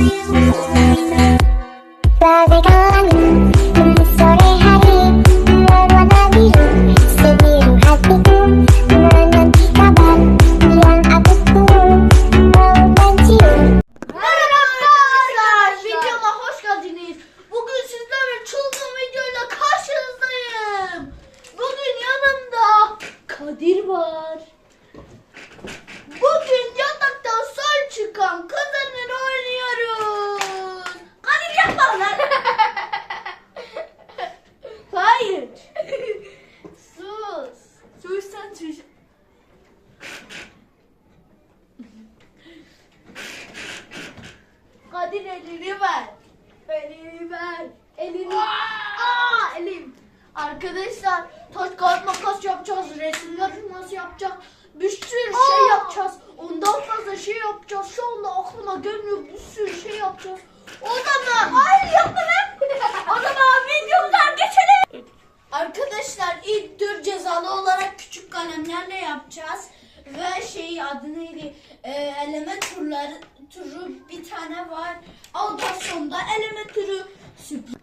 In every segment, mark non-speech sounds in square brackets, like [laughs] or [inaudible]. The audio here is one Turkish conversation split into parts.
Please. Elini ver. Elini ver. Elini. Aa, elim. Arkadaşlar taş kağıt makas yapacağız. Resimler nasıl yapacağız? Bir sürü şey yapacağız. Ondan fazla şey yapacağız. Şu anda aklıma gelmiyor. Bir sürü şey yapacağız. O zaman. Hayır yapma o zaman videomuza geçelim. Arkadaşlar ilk tür cezalı olarak küçük kalemlerle yapacağız. Ve şey adı neydi? Ee, eleme turları turu bir tane var. Ondan sonra eleme turu sürpriz.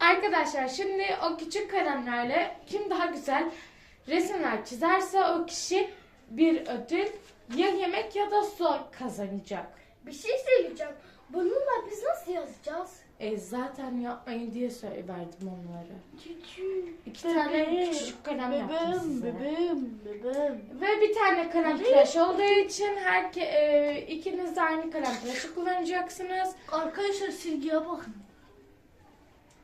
Arkadaşlar şimdi o küçük kalemlerle kim daha güzel resimler çizerse o kişi bir ödül ya yemek ya da su kazanacak. Bir şey söyleyeceğim. Bununla biz nasıl yazacağız? E zaten yapmayın diye söyle verdim onlara. Küçük. İki tane küçük kalem yaptım size. bebeğim, bebeğim. Ve bir tane kalem tıraş olduğu için herke, e, ikiniz de aynı kalem tıraşı kullanacaksınız. Arkadaşlar silgiye bakın.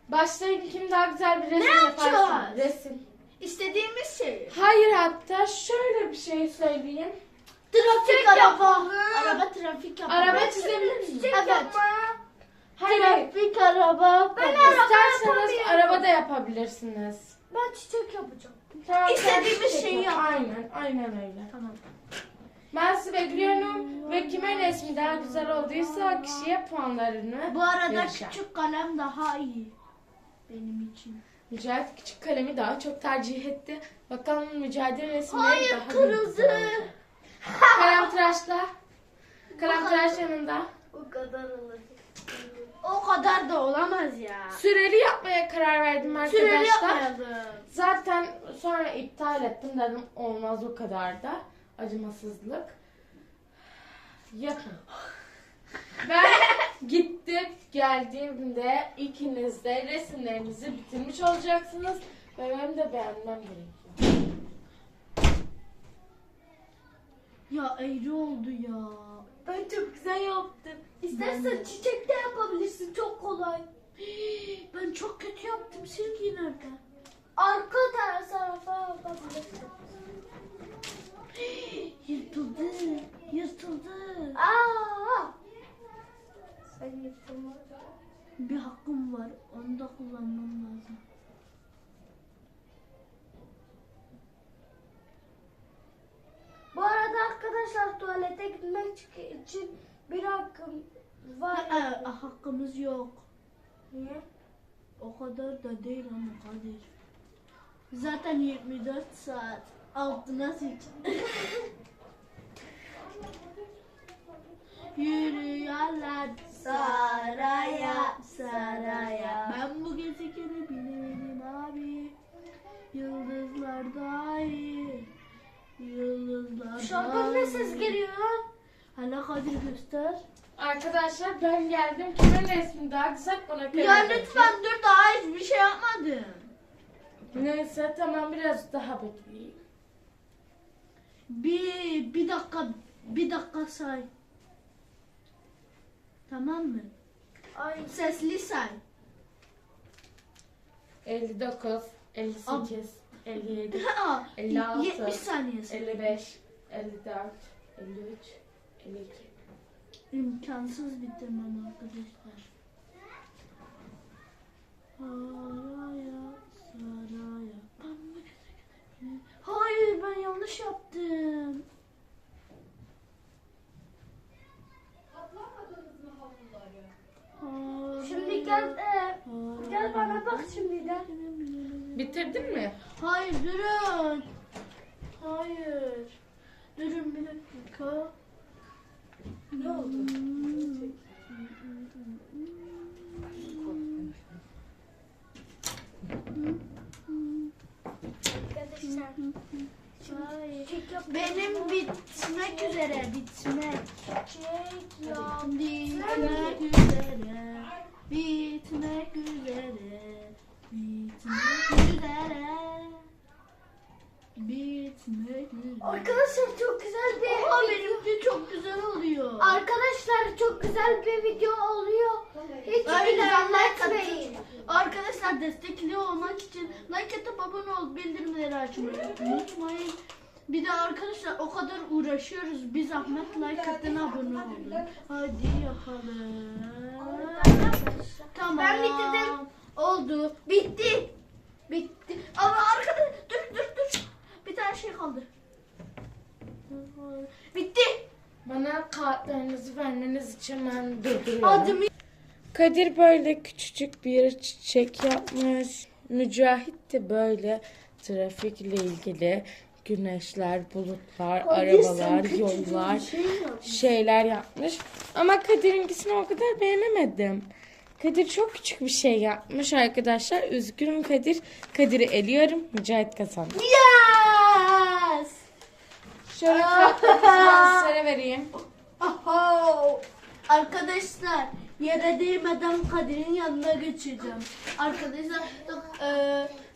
Başlayın kim daha güzel bir resim yaparsa. yapacağız? Resim. İstediğimiz şey. Hayır hatta şöyle bir şey söyleyeyim. Trafik araba. Araba trafik yapma. Araba çizebilir miyim? Evet. Hayır. Hayır. Trafik araba. Ben İsterseniz araba da yapabilirsiniz. Ben çiçek yapacağım. Tamam, İstediğimiz sen şeyi yap. Aynen, aynen öyle. Tamam. Ben sizi bekliyorum ve kimin resmi daha güzel olduysa o kişiye puanlarını Bu arada vereceğim. küçük kalem daha iyi. Benim için. Mücahit küçük kalemi daha çok tercih etti. Bakalım Mücahit'in resimleri Hayır, daha olacak. Kalem tıraşla. [laughs] Kalem tıraş yanında. O kadar olur. O kadar da olamaz ya. Süreli yapmaya karar verdim arkadaşlar. Süreli yapmayalım. Zaten sonra iptal ettim dedim olmaz o kadar da acımasızlık. Yapın. Ben [laughs] gittim geldiğimde ikiniz de resimlerinizi bitirmiş olacaksınız ve benim de beğenmem gerekiyor. Ya eğri oldu ya. Ben çok güzel yaptım. İstersen çiçek de yapabilirsin. Çok kolay. [gasps] Ben çok kötü yaptım. Silgi nerede? Arka tarafa yapabilirsin. [gasps] Yırtıldı. Yırtıldı. Aa! Sen yırtılma. Bir hakkım var. Onu da kullanmam lazım. Bu arada arkadaşlar tuvalete gitmek için bir hakkım var. hakkımız yok. Niye? O kadar da değil ama Kadir. Zaten 24 saat altına sıç. [laughs] Yürüyorlar saraya saraya. Ben bu gezegeni bilemedim abi. Yıldızlar dahi. Yıldızlar Şuradan ne ses geliyor? Hala Kadir göster. Arkadaşlar ben geldim kimin resmi daha güzel ona karar Ya lütfen dur daha hiçbir şey yapmadım. Neyse tamam biraz daha bekleyeyim. Bir, bir dakika, bir dakika say. Tamam mı? Ay Sesli say. 59, 58, 57, [laughs] Aa, 56, 70 saniye say. 55, 54, 53, 52. İmkansız bitirmem arkadaşlar. Saraya, saraya. Hayır ben yanlış yaptım. şimdi gel e, gel bana bak şimdi de. Bitirdin mi? Hayır durun. Hayır. Durun bir dakika. Ne oldu? Benim bitmek üzere bitmek. Çek ya bitmek üzere. Bitmek üzere. Arkadaşlar çok güzel bir Oha video. benimki çok güzel oluyor. Arkadaşlar çok güzel bir video oluyor. Hiç Aynen, like zahmetmeyin. Arkadaşlar destekli olmak için like atıp abone ol bildirimleri açmayı unutmayın. Bir de arkadaşlar o kadar uğraşıyoruz. Bir zahmet like atın abone olun. Hadi yapalım. Oldu. Bitti. Bitti. Ama arkadaş dur dur dur. Bir tane şey kaldı. Bitti. Bana kağıtlarınızı vermeniz için ben durduruyorum. Adımı Kadir böyle küçücük bir çiçek yapmış. Mücahit de böyle trafikle ilgili güneşler, bulutlar, arabalar, yollar, şeyler yapmış. Ama Kadir'inkisini o kadar beğenemedim. Kadir çok küçük bir şey yapmış arkadaşlar. Üzgünüm Kadir. Kadir'i eliyorum. Mücahit kazandı. Yes. Şöyle kağıtları vereyim. Oho! Arkadaşlar yere değmeden Kadir'in yanına geçeceğim. Arkadaşlar e,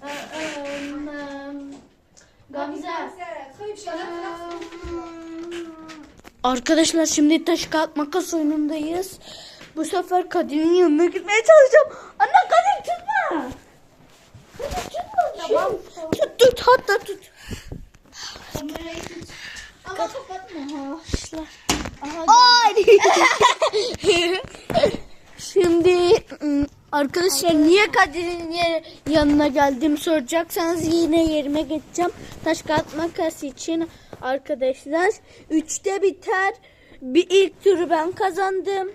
e, e, Gamze. Arkadaşlar şimdi taş kağıt makas oyunundayız. Bu sefer Kadir'in yanına gitmeye çalışacağım. Anne Kadir tutma. Kadir tutma. Tamam. Tut tut hatta tut. Ama kapatma. [laughs] Şimdi ım, arkadaşlar niye Kadir'in yer- yanına geldim soracaksanız yine yerime geçeceğim. Taş kağıt makas için arkadaşlar. Üçte biter. Bir ilk turu ben kazandım.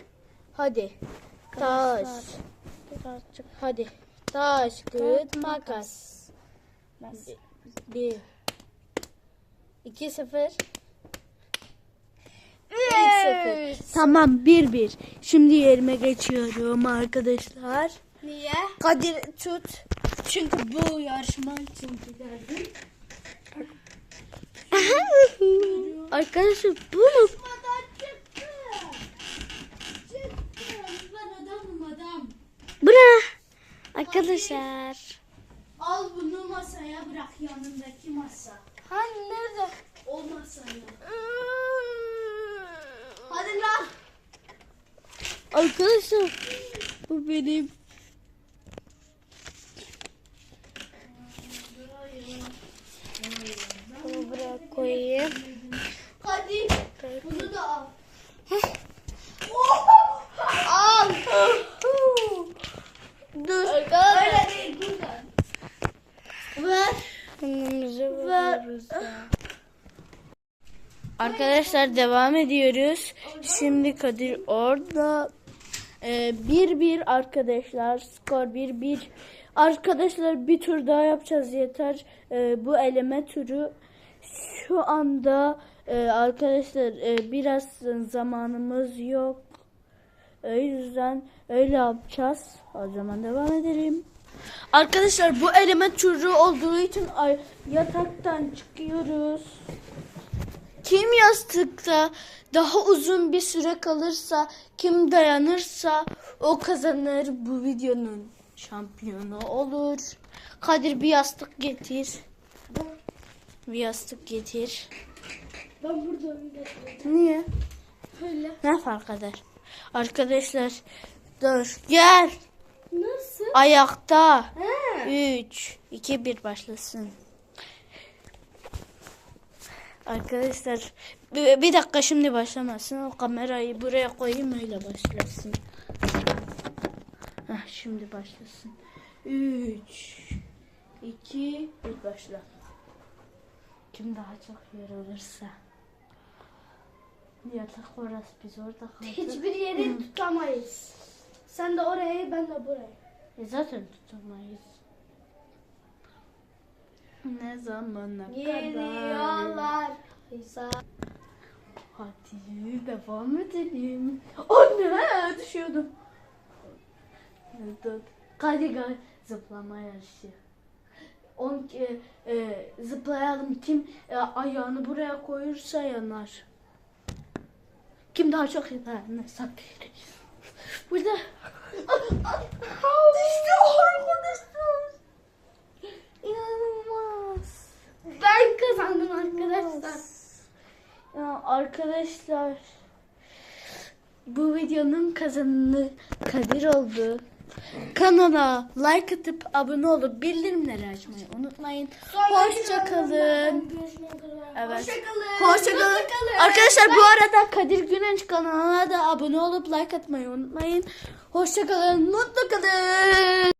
Hadi. Taş. Hadi. Taş, kağıt, makas. Bir. İki sıfır. Sıfır. Tamam bir bir. Şimdi yerime geçiyorum arkadaşlar. Niye? Kadir tut. Çünkü bu yarışma için geldim. arkadaşlar bunu Bırak. Arkadaşlar. Al bunu masaya bırak yanındaki masa. Hani nerede? O masaya. Hadi lan. Arkadaşlar bu benim. Bunu buraya koyayım. Hadi bunu da al. Al. Dur. Öyle değil buradan. Ver. Önümüze Ver. Arkadaşlar devam ediyoruz. Şimdi Kadir orada. Ee, bir bir arkadaşlar. Skor bir bir. Arkadaşlar bir tur daha yapacağız yeter. Ee, bu eleme turu şu anda e, arkadaşlar e, biraz zamanımız yok. O yüzden öyle yapacağız. O zaman devam edelim. Arkadaşlar bu eleme turu olduğu için ay- yataktan çıkıyoruz. Kim yastıkta daha uzun bir süre kalırsa, kim dayanırsa o kazanır bu videonun şampiyonu olur. Kadir bir yastık getir. Bir yastık getir. Ben burada Niye? Öyle. Ne fark eder? Arkadaşlar dur gel. Nasıl? Ayakta. He. 3, 2, 1 başlasın. Arkadaşlar bir, bir dakika şimdi başlamasın. O kamerayı buraya koyayım öyle başlasın. Heh, şimdi başlasın. 3, 2, 1 başla. Kim daha çok yer alırsa. Yatak orası biz orada kaldık. Hiçbir yeri tutamayız. Sen de oraya, ben de buraya. E zaten tutamayız. Ne zamana kadar? Geliyorlar. Hesap. Hadi devam edelim. Anne düşüyordum. Gel zıplama yarışı. On, e, e, zıplayalım kim e, ayağını buraya koyursa yanar. Kim daha çok yeter? Ne saklayın. Burada. işte arkadaşlar. Ben kazandım arkadaşlar. Ya arkadaşlar. Bu videonun kazananı Kadir oldu. Kanala like atıp abone olup bildirimleri açmayı unutmayın. Hoşça kalın. Evet. Hoşçakalın. Hoşçakalın. Arkadaşlar bu arada Kadir Güneş kanalına da abone olup like atmayı unutmayın. Hoşçakalın. Mutlu kalın.